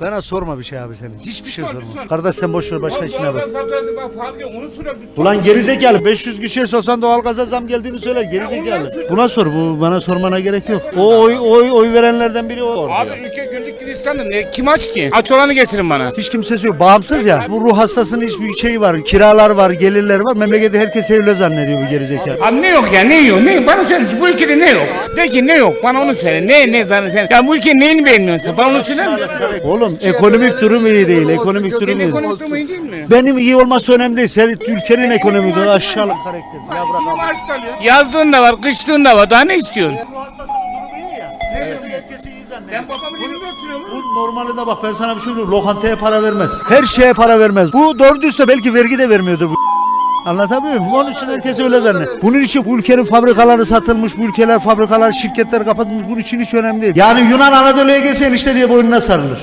Bana sorma bir şey abi senin. Hiçbir şey Sor, sorma. sor. Kardeş sen boş ver başka işine bak. Ulan gerizekalı 500 kişiye sorsan doğalgaza zam geldiğini söyler gerizekalı. Buna sor bu bana sormana gerek yok. O oy oy oy verenlerden biri o. Abi ülke güllük gülistanlı ne? Kim aç ki? Aç olanı getirin bana. Hiç kimsesi yok. Bağımsız ya. Bu ruh hastasının hiçbir şeyi var. Kiralar var, gelirler var. Memlekette herkes evli zannediyor bu gerizekalı. Abi ne yok ya ne yok ne bana söyle bu ülkede ne yok? De ki ne yok bana onu söyle ne ne sen ya bu ülkenin neyini beğenmiyorsun sen bana onu söyler misin? Oğlum ekonomik durum iyi değil. Ekonomik durum iyi değil. ekonomik durumu iyi değil mi? Benim iyi olması önemli değil. Senin ülkenin ekonomik durumu aşağılık karakter. Ya bırak da alıyorsun. Yazdığın da var kışlığın da var daha ne istiyorsun? Ruh hastasının durumu iyi ya. Herkes herkesi iyi zannediyor. Ben babamın evinde oturuyorum. Bu normalde bak ben sana bir şey söyleyeyim. Lokantaya para vermez. Her şeye para vermez. Bu doğru düzse belki vergi de vermiyordu bu. Anlatabiliyor muyum? Onun için herkes öyle zannediyor. Bunun için bu ülkenin fabrikaları satılmış, bu ülkeler fabrikalar, şirketler kapatılmış. Bunun için hiç önemli değil. Yani Yunan Anadolu'ya gelse işte diye boynuna sarılır.